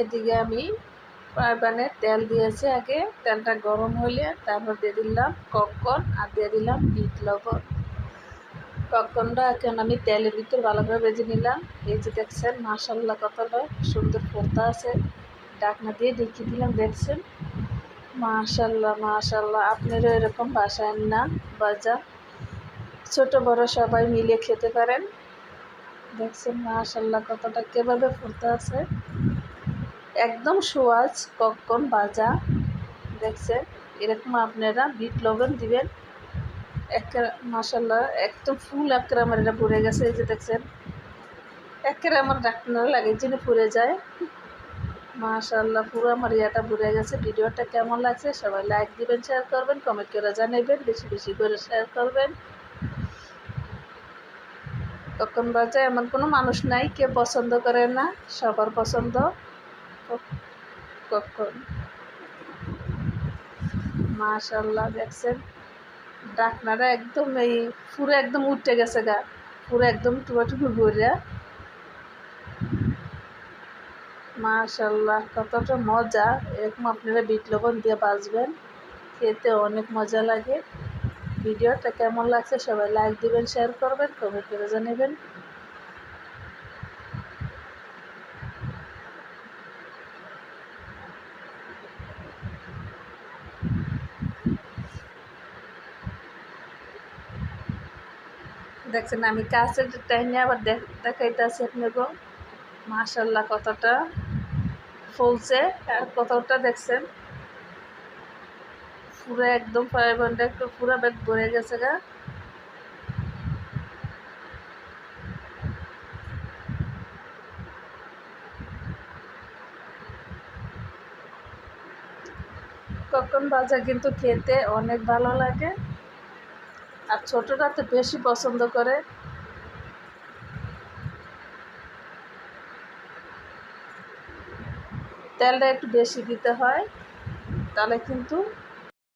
এদিকে আমি ফ্রাই প্যানে তেল দিয়েছি আগে। তেলটা গরম হলে তারপর দিয়ে দিলাম ককন আর দিয়ে দিলাম বিট লবণ। ককনটা এখন আমি তেলের ভিতর ভালো করে ভেজে নিলাম। এই যে দেখছেন মাসাল্লাহ কতটা সুন্দর ফোনটা আছে। ডাকনা দিয়ে দেখিয়ে দিলাম, দেখছেন? মাশাল্লাহ মাশাল্লাহ আপনারও এরকম বাসায় না বাজা ছোট, বড় সবাই মিলে খেতে পারেন। দেখছেন মাশাল্লাহ কতটা, কীভাবে ফুটতে আছে। একদম সোয়াজ কখন বাজা, দেখছেন? এরকম আপনারা বিট লবণ দিবেন। একের মাসাল্লাহ একদম ফুল একের আমার এটা পড়ে গেছে, এই যে দেখছেন? একের আমার ডাক্তার লাগে যিনি পুড়ে যায়। মাশাল্লাহ পুরো আমার ইয়াটা বুড়ে গেছে। ভিডিওটা কেমন লাগছে সবাই লাইক দিবেন শেয়ার করবেন কমেন্ট করে জানাবেন, বেশি বেশি করে শেয়ার করবেন। কখন বাজে এমন কোনো মানুষ নাই, কেউ পছন্দ করে না, সবার পছন্দ। কখন? মাশাল্লাহ দেখছেন? ডাকনারা একদম এই পুরো একদম উঠে গেছে গা। পুরো একদম টুবা টুকু ঘুরে মাশাল্লাহ কতটা মজা। এরকম আপনারা বিট লবণ দিয়ে বাজবেন খেতে অনেক মজা লাগে। ভিডিওটা কেমন লাগছে সবাই লাইক দিবেন, শেয়ার করবেন কমেন্ট করে জানাবেন। দেখছেন, আমি কাছের টাইমে আবার দেখাইতেছি আপনাকে। মাশাল্লাহ কতটা ফুলছে, আর কতটা দেখছেন, পুরো একদম প্যানটা একটু পুরো ব্যাগ ভরে গেছে গা। কখন ভাজা কিন্তু খেতে অনেক ভালো লাগে। আর ছোটোটা তো বেশি পছন্দ করে। তেলটা একটু বেশি দিতে হয় তাহলে কিন্তু